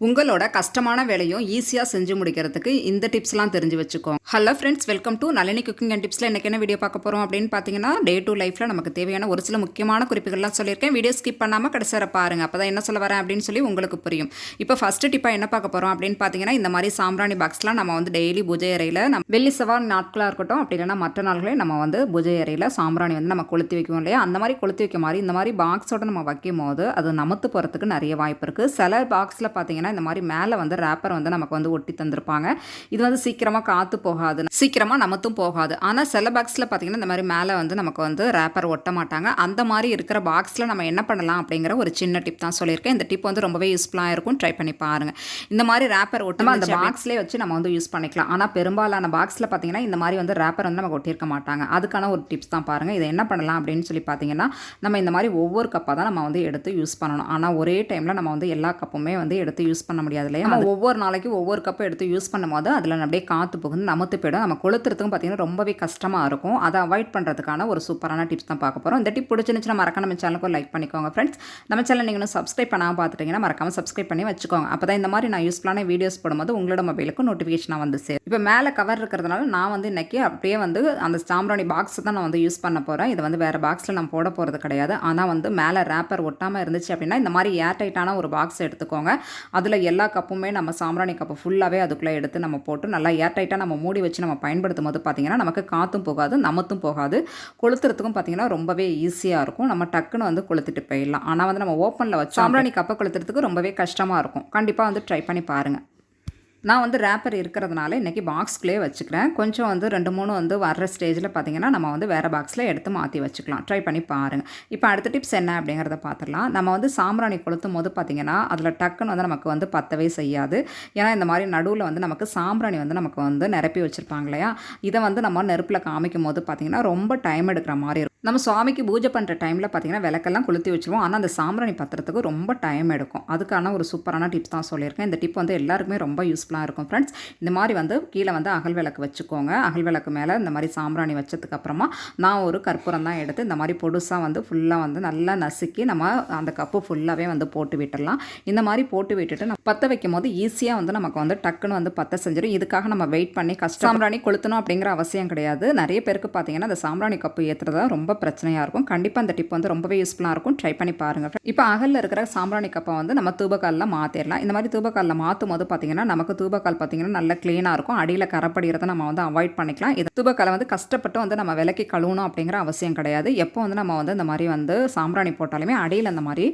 உங்களோட கஷ்டமான வேலையும் ஈஸியாக செஞ்சு முடிக்கிறதுக்கு இந்த டிப்ஸ்லாம் தெரிஞ்சு வச்சுக்கோங்க hello friends welcome to Nalini cooking and டிப்ஸில் எனக்கு என்ன வீடியோ பார்க்க போகிறோம் அப்படின்னு பார்த்தீங்கன்னா டே டு லைஃப்பில் நமக்கு தேவையான ஒரு சில முக்கியமான குறிப்புகள்லாம் சொல்லியிருக்கேன். வீடியோ ஸ்கிப் பண்ணாமல் கடைசி பாருங்கள் பாருங்க. அப்போ தான் என்ன சொல்ல வரேன் அப்படின்னு சொல்லி உங்களுக்கு புரியும். இப்போ ஃபஸ்ட்டு டிப்பாக என்ன பார்க்க போகிறோம் அப்படின்னு பார்த்தீங்கன்னா இந்த மாதிரி சாம்பிராணி பாக்ஸ்லாம் நம்ம வந்து டெய்லி பூஜை அறையில் நம்ம வெள்ளி செவ்வாய் நாட்களாக இருக்கட்டும் அப்படி இல்லைன்னா மற்ற நாள்களே நம்ம வந்து பூஜை அறையில் சாம்பிராணி வந்து நம்ம கொளுத்தி வைக்குவோம் இல்லையா? அந்த மாதிரி கொளுத்தி வைக்க மாதிரி இந்த மாதிரி பாக்ஸோட நம்ம வைக்கும் போது அது நமத்து போகிறதுக்கு நிறைய வாய்ப்பு இருக்குது சில பாக்ஸில் பார்த்தீங்கன்னா இந்த மாதிரி மேலே வந்து ரேப்பர் வந்து நமக்கு வந்து ஒட்டி தந்திருப்பாங்க. இது வந்து சீக்கிரமாக காற்று போகாது சீக்கிரமாக நமத்தும் போகாது. ஆனால் சில பாக்ஸில் பார்த்தீங்கன்னா இந்த மாதிரி மேலே வந்து நமக்கு வந்து ரேப்பர் ஒட்ட மாட்டாங்க. அந்த மாதிரி இருக்கிற பாக்ஸில் நம்ம என்ன பண்ணலாம் அப்படிங்கிற ஒரு சின்ன டிப் தான் சொல்லியிருக்கேன். இந்த டிப் வந்து ரொம்பவே யூஸ்ஃபுல்லாக இருக்கும். ட்ரை பண்ணி பாருங்கள் இந்த மாதிரி ரேப்பர் ஒட்டாமல் அந்த பாக்ஸ்லேயே வச்சு நம்ம வந்து யூஸ் பண்ணிக்கலாம். ஆனால் பெரும்பாலான பாக்ஸில் பார்த்தீங்கன்னா இந்த மாதிரி வந்து ரேப்பர் வந்து நமக்கு ஒட்டியிருக்க மாட்டாங்க. அதுக்கான ஒரு டிப்ஸ் தான் பாருங்கள் இதை என்ன பண்ணலாம் அப்படின்னு சொல்லி பார்த்தீங்கன்னா நம்ம இந்த மாதிரி ஒவ்வொரு கப்பாக தான் நம்ம வந்து எடுத்து யூஸ் பண்ணணும். ஆனால் ஒரே டைமில் நம்ம வந்து எல்லா கப்புமே வந்து எடுத்து யூஸ் பண்ண முடியாது இல்லையா? நம்ம ஒவ்வொரு நாளைக்கு ஒவ்வொரு கப்பை எடுத்து யூஸ் பண்ணும்போது அதில் அப்படியே காற்று புகுந்து நமத்து போயிடும். நம்ம கொளுத்துறதுக்கும் பார்த்தீங்கன்னா ரொம்பவே கஷ்டமாக இருக்கும். அதை அவாய்ட் பண்ணுறதுக்கான ஒரு சூப்பரான டிப்ஸ் தான் பார்க்க போகிறோம் இந்த டிப் பிடிச்சிருந்துச்சுன்னா மறக்காம நம்ம சேனலுக்கு லைக் பண்ணிக்கோங்க ஃப்ரெண்ட்ஸ் நம்ம சேனல் நீங்கள் இன்னும் சப்ஸ்கிரைப் பண்ணாமல் பார்த்துட்டீங்கன்னா மறக்காம சப்ஸ்கிரைப் பண்ணி வச்சுக்கோங்க. அப்போ தான் இந்த மாதிரி நான் யூஸ்ஃபுல்லான வீடியோஸ் போடும்போது உங்களோட மொபைலுக்கு நோட்டிஃபிகேஷனாக வந்து சேரும். இப்போ மேலே கவர் இருக்கிறதுனால நான் வந்து இன்னைக்கு அப்படியே வந்து அந்த சாம்பிராணி பாக்ஸ் தான் நான் வந்து யூஸ் பண்ண போகிறேன் இது வந்து வேறு பாக்ஸில் நான் போட போகிறது கிடையாது. ஆனால் வந்து மேலே ரேப்பர் ஒட்டாமல் இருந்துச்சு அப்படின்னா இந்த மாதிரி ஏர் டைட்டான ஒரு பாக்ஸ் எடுத்துக்கோங்க. அதில் எல்லா கப்புமே நம்ம சாம்பிராணி கப்பு ஃபுல்லாகவே அதுக்குள்ளே எடுத்து நம்ம போட்டு நல்லா ஏர் டைட்டாக நம்ம மூடி வச்சு நம்ம பயன்படுத்தும் போது பார்த்திங்கன்னா நமக்கு காற்றும் போகாது நமத்தும் போகாது. கொளுத்துறதுக்கும் பார்த்திங்கன்னா ரொம்பவே ஈஸியாக இருக்கும். நம்ம டக்குன்னு வந்து கொளுத்துட்டு போயிடலாம். ஆனால் வந்து நம்ம ஓப்பனில் வச்சு சாம்பிராணி கப்பை கொளுத்துறதுக்கு ரொம்பவே கஷ்டமாக இருக்கும். கண்டிப்பாக வந்து ட்ரை பண்ணி பாருங்கள் நான் வந்து ரேப்பர் இருக்கிறதுனால இன்றைக்கி பாக்ஸ்குள்ளே வச்சுக்கிறேன். கொஞ்சம் வந்து ரெண்டு மூணு வந்து வர்ற ஸ்டேஜில் பார்த்திங்கன்னா நம்ம வந்து வேறு பாக்ஸில் எடுத்து மாற்றி வச்சுக்கலாம். ட்ரை பண்ணி பாருங்கள் இப்போ அடுத்த டிப்ஸ் என்ன அப்படிங்கிறத பார்த்துடலாம் நம்ம வந்து சாம்பிராணி கொளுத்தும் போது பார்த்திங்கன்னா அதில் டக்குன்னு வந்து நமக்கு வந்து பத்தவே செய்யாது. ஏன்னா இந்த மாதிரி நடுவில் வந்து நமக்கு சாம்பிராணி வந்து நமக்கு வந்து நிரப்பி வச்சுருப்பாங்க இல்லையா? இதை வந்து நம்ம நெருப்பில் காமிக்கும் போது பார்த்திங்கன்னா ரொம்ப டைம் எடுக்கிற மாதிரி இருக்கும் நம்ம சுவாமிக்கு பூஜை பண்ணுற டைமில் பார்த்திங்கன்னா விளக்கெல்லாம் கொளுத்தி வச்சுருவோம். ஆனால் அந்த சாம்பிராணி பத்திரத்துக்கு ரொம்ப டைம் எடுக்கும். அதுக்கான ஒரு சூப்பரான டிப்ஸ் தான் சொல்லியிருக்கேன். இந்த டிப் வந்து எல்லாருக்குமே ரொம்ப யூஸ்ஃபுல்லாக இருக்கும் ஃப்ரெண்ட்ஸ் இந்த மாதிரி வந்து கீழே வந்து அகல் விளக்கு வச்சுக்கோங்க. அகல் விளக்கு மேலே இந்த மாதிரி சாம்பிராணி வச்சதுக்கு அப்புறமா நான் ஒரு கற்பூரம் தான் எடுத்து இந்த மாதிரி பொடுசாக வந்து ஃபுல்லாக வந்து நல்லா நசுக்கி நம்ம அந்த கப்பு ஃபுல்லாகவே வந்து போட்டு விட்டுடலாம். இந்த மாதிரி போட்டு விட்டுட்டு நம்ம பற்ற வைக்கும் போது ஈஸியாக வந்து நமக்கு வந்து டக்குன்னு வந்து பற்ற செஞ்சிடும். இதுக்காக நம்ம வெயிட் பண்ணி கஷ்டம் சாம்பிராணி கொளுத்தணும் அப்படிங்கிற அவசியம் கிடையாது. நிறைய பேருக்கு பார்த்தீங்கன்னா அந்த சாம்பிராணி கப்பு ஏற்றுறது ரொம்ப ரொம்ப பிரச்சனையாக இருக்கும். கண்டிப்பாக அந்த டிப் வந்து ரொம்பவே யூஸ்ஃபுல்லாக இருக்கும். ட்ரை பண்ணி பாருங்கள் இப்போ அகலில் இருக்கிற சாம்பிராணி கப்பை வந்து நம்ம தூபக்காலில் மாற்றிடலாம் இந்த மாதிரி தூபக்காலில் மாற்றும் போது பார்த்தீங்கன்னா நமக்கு தூபக்கால் பார்த்தீங்கன்னா நல்ல க்ளீனாக இருக்கும். அடியில் கரப்படுகிறத நம்ம வந்து அவாய்ட் பண்ணிக்கலாம். இது தூபக்காலை வந்து கஷ்டப்பட்டு வந்து நம்ம விலக்கி கழுவணும் அப்படிங்கிற அவசியம் கிடையாது. எப்போ வந்து நம்ம வந்து இந்த மாதிரி வந்து சாம்பிராணி போட்டாலுமே அடியில் அந்த மாதிரி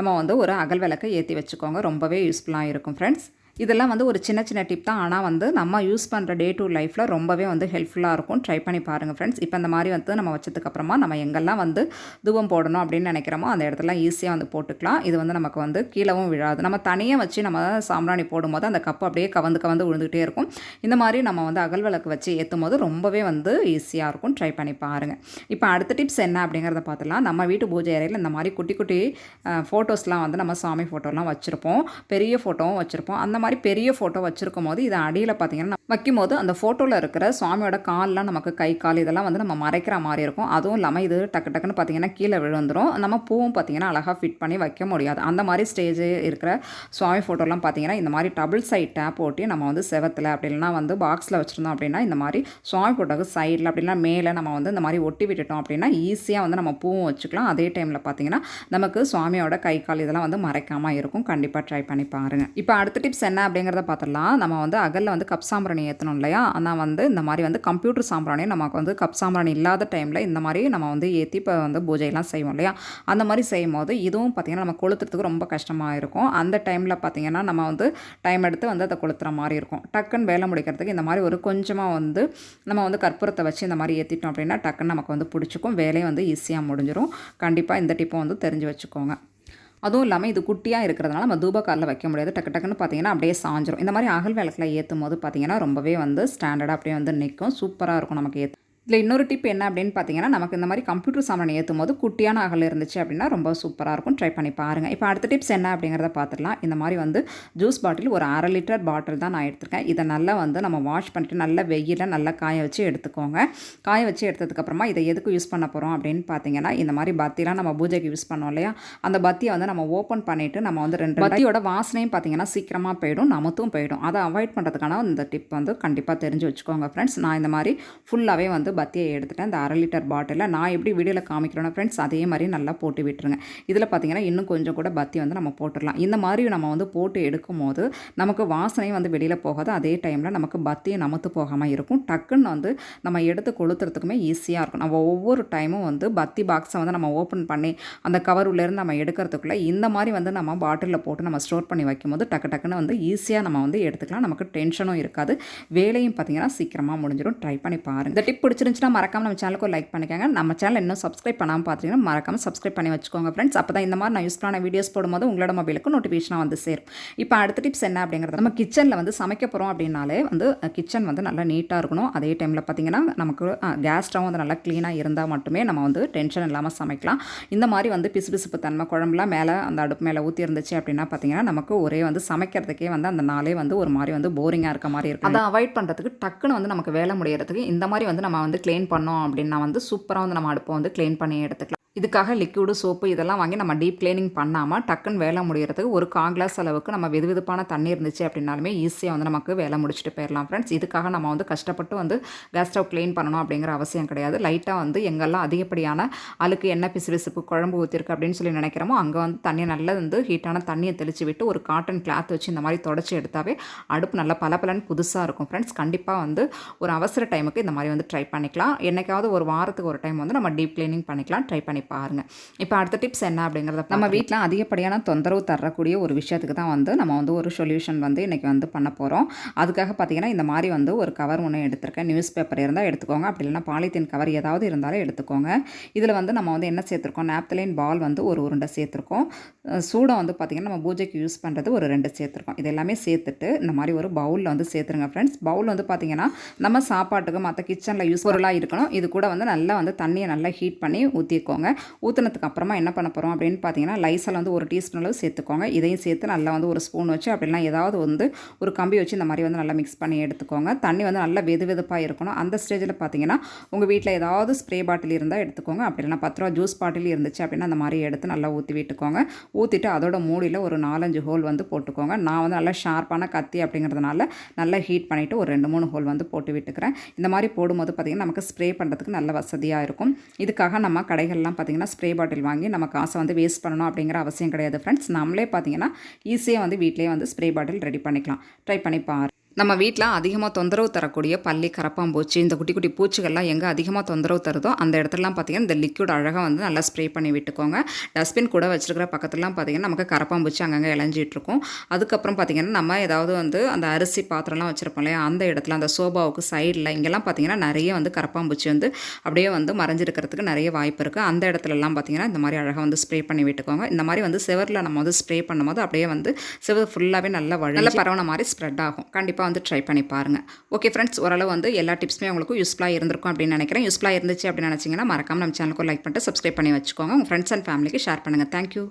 நம்ம வந்து ஒரு அகல் விளக்கை ஏற்றி வச்சுக்கோங்க. ரொம்பவே யூஸ்ஃபுல்லாக இருக்கும் ஃப்ரெண்ட்ஸ் இதெல்லாம் வந்து ஒரு சின்ன சின்ன டிப் தான். ஆனால் வந்து நம்ம யூஸ் பண்ணுற டே டு லைஃப்பில் ரொம்பவே வந்து ஹெல்ப்ஃபுல்லாக இருக்கும். ட்ரை பண்ணி பாருங்கள் ஃப்ரெண்ட்ஸ் இப்போ இந்த மாதிரி வந்து நம்ம வச்சதுக்கப்புறமா நம்ம எங்கெல்லாம் வந்து தூவம் போடணும் அப்படின்னு நினைக்கிறோமோ அந்த இடத்துல ஈஸியாக வந்து போட்டுக்கலாம். இது வந்து நமக்கு வந்து கீழவும் விழாது. நம்ம தனியாக வச்சு நம்ம சாம்பிராணி போடும்போது அந்த கப்பு அப்படியே கவந்து கவந்து விழுந்துகிட்டே இருக்கும். இந்த மாதிரி நம்ம வந்து அகல் விளக்கு வச்சு ஏற்றும் போது ரொம்பவே வந்து ஈஸியாக இருக்கும். ட்ரை பண்ணி பாருங்கள் இப்போ அடுத்த டிப்ஸ் என்ன அப்படிங்கிறத பார்த்துலாம் நம்ம வீட்டு பூஜை அறையில் இந்த மாதிரி குட்டி குட்டி ஃபோட்டோஸ்லாம் வந்து நம்ம சாமி ஃபோட்டோலாம் வச்சுருப்போம். பெரிய ஃபோட்டோவும் வச்சுருப்போம். அந்த மாதிரி பெரிய ஃபோட்டோ வச்சுருக்கும் போது இதை அடியில் பார்த்தீங்கன்னா வைக்கும் போது அந்த ஃபோட்டோவில் இருக்கிற சுவாமியோட கால்லாம் நமக்கு கை கால் இதெல்லாம் வந்து நம்ம மறைக்கிற மாதிரி இருக்கும். அதுவும் இல்லாமல் இது டக்கு டக்குன்னு பார்த்தீங்கன்னா கீழே விழுந்துடும் நம்ம பூவும் பார்த்தீங்கன்னா அழகாக ஃபிட் பண்ணி வைக்க முடியாது. அந்த மாதிரி ஸ்டேஜ் இருக்கிற சுவாமி ஃபோட்டோலாம் பார்த்தீங்கன்னா இந்த மாதிரி டபுள் சைட் டேப் ஓட்டி நம்ம வந்து செவத்தில் அப்படி இல்லைனா வந்து பாக்ஸில் வச்சுருந்தோம் அப்படின்னா இந்த மாதிரி சுவாமி ஃபோட்டோக்கு சைடில் அப்படின்னா மேலே நம்ம வந்து இந்த மாதிரி ஒட்டி விட்டுட்டோம் அப்படின்னா ஈஸியாக வந்து நம்ம பூவும் வச்சுக்கலாம். அதே டைமில் பார்த்தீங்கன்னா நமக்கு சுவாமியோட கை கால் இதெல்லாம் வந்து மறைக்காமல் இருக்கும். கண்டிப்பாக ட்ரை பண்ணி பாருங்கள் இப்போ அடுத்த டிப்ஸ் என்ன அப்படிங்கிறத பார்த்துடலாம். நம்ம வந்து அகலில் வந்து கப் சாம்பிராணி ஏற்றணும் இல்லையா? ஆனால் வந்து இந்த மாதிரி வந்து கம்ப்யூட்டர் சாம்பிராணி நமக்கு வந்து கப் சாம்பிராணி இல்லாத டைமில் இந்த மாதிரி நம்ம வந்து ஏற்றி இப்போ வந்து பூஜையெல்லாம் செய்வோம் இல்லையா? அந்த மாதிரி செய்யும் போது இதுவும் பார்த்திங்கன்னா நம்ம கொளுத்துறதுக்கு ரொம்ப கஷ்டமாக இருக்கும். அந்த டைமில் பார்த்திங்கன்னா நம்ம வந்து டைம் எடுத்து வந்து அதை கொளுத்துற மாதிரி இருக்கும். டக்குன்னு வேலை முடிக்கிறதுக்கு இந்த மாதிரி ஒரு கொஞ்சமாக வந்து நம்ம வந்து கற்பூரத்தை வச்சு இந்த மாதிரி ஏற்றிட்டோம் அப்படின்னா டக்குன்னு நமக்கு வந்து பிடிச்சிக்கும். வேலையும் வந்து ஈஸியாக முடிஞ்சிடும் கண்டிப்பாக இந்த டிப்பை வந்து தெரிஞ்சு வச்சுக்கோங்க. அதுவும் இல்லாமல் இது குட்டியாக இருக்கிறதுனால நம்ம தூபக்காரில் வைக்க முடியாது. டக்கு டக்குன்னு பார்த்தீங்கன்னா அப்படியே சாஞ்சிரும். இந்த மாதிரி அகல் விளக்கில் ஏற்றும் போது பார்த்தீங்கன்னா ரொம்பவே வந்து ஸ்டாண்டர்டாக அப்படியே வந்து நிற்கும் சூப்பராக இருக்கும் நமக்கு ஏற்று இதில் இன்னொரு டிப் என்ன அப்படின்னு பார்த்தீங்கன்னா நமக்கு இந்த மாதிரி கம்ப்யூட்டர் சாமான் ஏற்றும் போது குட்டியான அகல் இருந்துச்சு அப்படின்னா ரொம்ப சூப்பராக இருக்கும். ட்ரை பண்ணி பாருங்கள் இப்போ அடுத்த டிப்ஸ் என்ன அப்படிங்கிறத பார்த்துடலாம் இந்த மாதிரி வந்து ஜூஸ் பாட்டில் ஒரு அரை லிட்டர் பாட்டில் தான் நான் எடுத்திருக்கேன். இதை நல்லா வந்து நம்ம வாஷ் பண்ணிட்டு நல்லா வெயிலில் நல்லா காய வச்சு எடுத்துக்கோங்க. காய வச்சு எடுத்ததுக்கப்புறமா இதை எதுக்கு யூஸ் பண்ண போகிறோம் அப்படின்னு பார்த்தீங்கன்னா இந்த மாதிரி பத்திலாம் நம்ம பூஜைக்கு யூஸ் பண்ணோம் இல்லையா? அந்த பத்தியை வந்து நம்ம ஓப்பன் பண்ணிவிட்டு நம்ம வந்து ரெண்டு பத்தியோட வாசனையும் பார்த்தீங்கன்னா சீக்கிரமாக போயிடும் நமத்தும் போயிடும். அதை அவாய்ட் பண்ணுறதுக்கான இந்த டிப் வந்து கண்டிப்பாக தெரிஞ்சு வச்சுக்கோங்க ஃப்ரெண்ட்ஸ் நான் இந்த மாதிரி ஃபுல்லாகவே வந்து பத்தியை எடுத்துட்டேன். அந்த அரை லிட்டர் பாட்டிலில் நான் எப்படி வீடியோவில் காமிக்கிறேன்னா ஃப்ரெண்ட்ஸ் அதே மாதிரி நல்லா போட்டு விட்டுருங்க. இதில் பார்த்தீங்கன்னா இன்னும் கொஞ்சம் கூட பத்தி வந்து நம்ம போட்டுடலாம். இந்த மாதிரி நம்ம வந்து போட்டு எடுக்கும் போது நமக்கு வாசனையும் வந்து வெளியில் போகாது. அதே டைமில் நமக்கு பத்தியும் நமத்து போகாமல் இருக்கும். டக்குன்னு வந்து நம்ம எடுத்து கொளுத்துறதுக்குமே ஈஸியாக இருக்கும். நம்ம ஒவ்வொரு டைமும் வந்து பத்தி பாக்ஸை வந்து நம்ம ஓப்பன் பண்ணி அந்த கவர் உள்ளேருந்து நம்ம எடுக்கிறதுக்குள்ளே இந்த மாதிரி வந்து நம்ம பாட்டிலில் போட்டு நம்ம ஸ்டோர் பண்ணி வைக்கும்போது டக்கு டக்குன்னு வந்து ஈஸியாக நம்ம வந்து எடுத்துக்கலாம். நமக்கு டென்ஷனும் இருக்காது. வேலையும் பார்த்தீங்கன்னா சீக்கிரமாக முடிஞ்சிடும். ட்ரை பண்ணி பாருங்கள் இந்த டிப் பிடிச்சிருந்துச்சுன்னா மறக்காம நம்ம சேனலுக்கு லைக் பண்ணிக்கோங்க. நம்ம சேனல் இன்னும் சப்ஸ்கிரைப் பண்ணாமல் பார்த்தீங்கன்னா மறக்காம சப்ஸ்கிரைப் பண்ணி வச்சுக்கோங்க ஃப்ரெண்ட்ஸ் அப்போ தான் இந்த மாதிரி நான் யூஸ்ஃபுல்லான வீடியோஸ் போடும்போது உங்களோட மொபைலுக்கு நோட்டிஃபிகேஷனாக வந்து சேரும். இப்போ அடுத்த டிப்ஸ் என்ன அப்படிங்கிறது நம்ம கிச்சனில் வந்து சமைக்க போகிறோம் அப்படின்னாலே வந்து கிச்சன் வந்து நல்லா நீட்டாக இருக்கணும். அதே டைமில் பார்த்தீங்கன்னா நமக்கு கேஸ் ஸ்டவ் வந்து நல்லா க்ளீனாக இருந்தால் மட்டுமே நம்ம வந்து டென்ஷன் இல்லாமல் சமைக்கலாம். இந்த மாதிரி வந்து பிசு பிசுப்பு தன்மை குழம்புலாம் மேலே அந்த அடுப்பு மேலே ஊற்றி இருந்துச்சு அப்படின்னா பார்த்தீங்கன்னா நமக்கு ஒரே வந்து சமைக்கிறதுக்கே வந்து அந்த நாளே வந்து ஒரு மாதிரி வந்து போரிங்காக இருக்க மாதிரி இருக்கும் அதை அவாய்ட் பண்ணுறதுக்கு டக்குன்னு வந்து நமக்கு வேலை முடியறதுக்கு இந்த மாதிரி வந்து நம்ம வந்து வந்து க்ளீன் பண்ணோம் அப்படின்னா வந்து சூப்பராக வந்து நம்ம அடுப்பை வந்து க்ளீன் பண்ணி எடுத்துக்கலாம். இதுக்காக லிக்யூடு சோப்பு இதெல்லாம் வாங்கி நம்ம டீப் க்ளீனிங் பண்ணாமல் டக்குன்னு வேலை முடியறதுக்கு ஒரு கால் கிளாஸ் அளவுக்கு நம்ம வெது வெதுப்பான தண்ணி இருந்துச்சு அப்படின்னாலுமே ஈஸியாக வந்து நமக்கு வேலை முடிச்சுட்டு போயிடலாம் ஃப்ரெண்ட்ஸ் இதுக்காக நம்ம வந்து கஷ்டப்பட்டு வந்து கேஸ் ஸ்டவ் க்ளீன் பண்ணணும் அப்படிங்கிற அவசியம் கிடையாது. லைட்டாக வந்து எங்கெல்லாம் அதிகப்படியான அழுக்கு எண்ணெய் பிசு பிசுப்பு குழம்பு ஊற்றிருக்கு அப்படின்னு சொல்லி நினைக்கிறோமோ அங்கே வந்து தண்ணியை நல்லா வந்து ஹீட்டான தண்ணியை தெளித்து விட்டு ஒரு காட்டன் கிளாத் வச்சு இந்த மாதிரி தொடச்சி எடுத்தாவே அடுப்பு நல்லா பளபளன்னு புதுசாக இருக்கும் ஃப்ரெண்ட்ஸ் கண்டிப்பாக வந்து ஒரு அவசர டைமுக்கு இந்த மாதிரி வந்து ட்ரை பண்ணிக்கலாம். என்னைக்காவது ஒரு வாரத்துக்கு ஒரு டைம் வந்து நம்ம டீப் க்ளீனிங் பண்ணிக்கலாம். ட்ரை பண்ணி பாருங்கள் இப்போ அடுத்த டிப்ஸ் என்ன அப்படிங்கிறத நம்ம வீட்டில் அதிகப்படியான தொந்தரவு தரக்கூடிய ஒரு விஷயத்துக்கு தான் வந்து நம்ம வந்து ஒரு சொல்யூஷன் வந்து இன்றைக்கி வந்து பண்ண போகிறோம் அதுக்காக பார்த்தீங்கன்னா இந்த மாதிரி வந்து ஒரு கவர் ஒன்று எடுத்திருக்கேன். நியூஸ் பேப்பர் இருந்தால் எடுத்துக்கோங்க. அப்படி இல்லைனா பாலித்தீன் கவர் ஏதாவது இருந்தாலும் எடுத்துக்கோங்க. இதில் வந்து நம்ம வந்து என்ன சேர்த்துருக்கோம்? நாப்தலைன் பால் வந்து ஒரு உருண்டை சேர்த்துருக்கோம். சூடம் வந்து பார்த்திங்கன்னா நம்ம பூஜைக்கு யூஸ் பண்ணுறது ஒரு ரெண்டு சேர்த்துருக்கோம். இது எல்லாமே சேர்த்துட்டு இந்த மாதிரி ஒரு பவுலில் வந்து சேர்த்துருங்க ஃப்ரெண்ட்ஸ் பவுல் வந்து பார்த்திங்கன்னா நம்ம சாப்பாட்டுக்கு மற்ற கிச்சனில் யூஸ் பொருளாக இருக்கணும். இது கூட வந்து நல்லா வந்து தண்ணியை நல்லா ஹீட் பண்ணி ஊற்றிக்கோங்க ஊற்றினதுக்கு அப்புறமா என்ன பண்ண போகிறோம் அப்படின்னு பார்த்தீங்கன்னா லைசல் வந்து ஒரு டீஸ்பூன் அளவு சேர்த்துக்கோங்க. இதையும் சேர்த்து நல்லா வந்து ஒரு ஸ்பூன் வச்சு அப்படின்னா ஏதாவது வந்து ஒரு கம்பி வச்சு இந்த மாதிரி வந்து நல்லா மிக்ஸ் பண்ணி எடுத்துக்கோங்க. தண்ணி வந்து நல்லா வெது வெதுப்பாக இருக்கணும். அந்த ஸ்டேஜில் பார்த்தீங்கன்னா உங்கள் வீட்டில் ஏதாவது ஸ்ப்ரே பாட்டில் இருந்தால் எடுத்துக்கோங்க. அப்படி இல்லைனா பத்து ரூபா ஜூஸ் பாட்டில் இருந்துச்சு அப்படின்னா அந்த மாதிரி எடுத்து நல்லா ஊற்றி விட்டுக்கோங்க. ஊற்றிட்டு அதோட மூடியில் ஒரு நாலஞ்சு ஹோல் வந்து போட்டுக்கோங்க. நான் வந்து நல்லா ஷார்ப்பான கத்தி அப்படிங்கிறதுனால நல்லா ஹீட் பண்ணிவிட்டு ஒரு ரெண்டு மூணு ஹோல் வந்து போட்டு விட்டுக்கிறேன். இந்த மாதிரி போடும்போது பார்த்திங்கன்னா நமக்கு ஸ்ப்ரே பண்ணுறதுக்கு நல்ல வசதியாக இருக்கும். இதுக்காக நம்ம கடைகள்லாம் பார்த்திங்கன்னா ஸ்ப்ரே பாட்டில் வாங்கி நம்ம காசை வந்து வேஸ்ட் பண்ணணும் அப்படிங்கிற அவசியம் கிடையாது ஃப்ரெண்ட்ஸ் நம்மளே பார்த்திங்கன்னா ஈஸியாக வந்து வீட்டிலே வந்து ஸ்ப்ரே பாட்டில் ரெடி பண்ணிக்கலாம். ட்ரை பண்ணி பாரு நம்ம வீட்டில் அதிகமாக தொந்தரவு தரக்கூடிய பள்ளி கரப்பாம்பூச்சி இந்த குட்டி குட்டி பூச்சிகள்லாம் எங்கே அதிகமாக தொந்தரவு தருதோ அந்த இடத்துலலாம் பார்த்திங்கன்னா இந்த லிக்விட் அழகாக வந்து நல்லா ஸ்ப்ரே பண்ணி விட்டுக்கோங்க. டஸ்ட்பின் கூட வச்சுருக்கிற பக்கத்துலலாம் பார்த்திங்கன்னா நமக்கு கரப்பாம்பூச்சி அங்கங்கே இளைஞ்சிட்டு இருக்கும் அதுக்கப்புறம் பார்த்திங்கன்னா நம்ம ஏதாவது வந்து அந்த அரிசி பாத்திரம்லாம் வச்சுருப்போம் இல்லையா அந்த இடத்துல அந்த சோபாவுக்கு சைடில் இங்கெல்லாம் பார்த்திங்கன்னா நிறைய வந்து கரப்பாம்பூச்சி வந்து அப்படியே வந்து மறைஞ்சிருக்கிறதுக்கு நிறைய வாய்ப்பு இருக்குது அந்த இடத்துலலாம் பார்த்திங்கன்னா இந்த மாதிரி அழகாக வந்து ஸ்ப்ரே பண்ணி விட்டுக்கோங்க. இந்த மாதிரி வந்து செவரில் நம்ம வந்து ஸ்ப்ரே பண்ணும்போது அப்படியே வந்து செவர் ஃபுல்லாகவே நல்லா வழி நல்லா பரவன மாதிரி ஸ்ப்ரெட் ஆகும். கண்டிப்பாக வந்து ட்ரை பண்ணி பாருங்கள் ஓகே ஃப்ரெண்ட்ஸ் ஓரளவு வந்து எல்லா டிப்ஸுமே உங்களுக்கு யூஸ்ஃபுல்லாக இருந்திருக்கும் அப்படின்னு நினைக்கிறேன். யூஸ்ஃபுல்லாக இருந்துச்சு அப்படின்னு நினச்சிங்கன்னா மறக்காம நம்ம சேனலுக்கு லைக் பண்ணிட்டு சப்ஸ்கிரைப் பண்ணி வச்சுக்கோங்க. உங்கள் ஃப்ரெண்ட்ஸ் அண்ட் ஃபேமிலிக்கு ஷேர் பண்ணுங்கள் தேங்க்யூ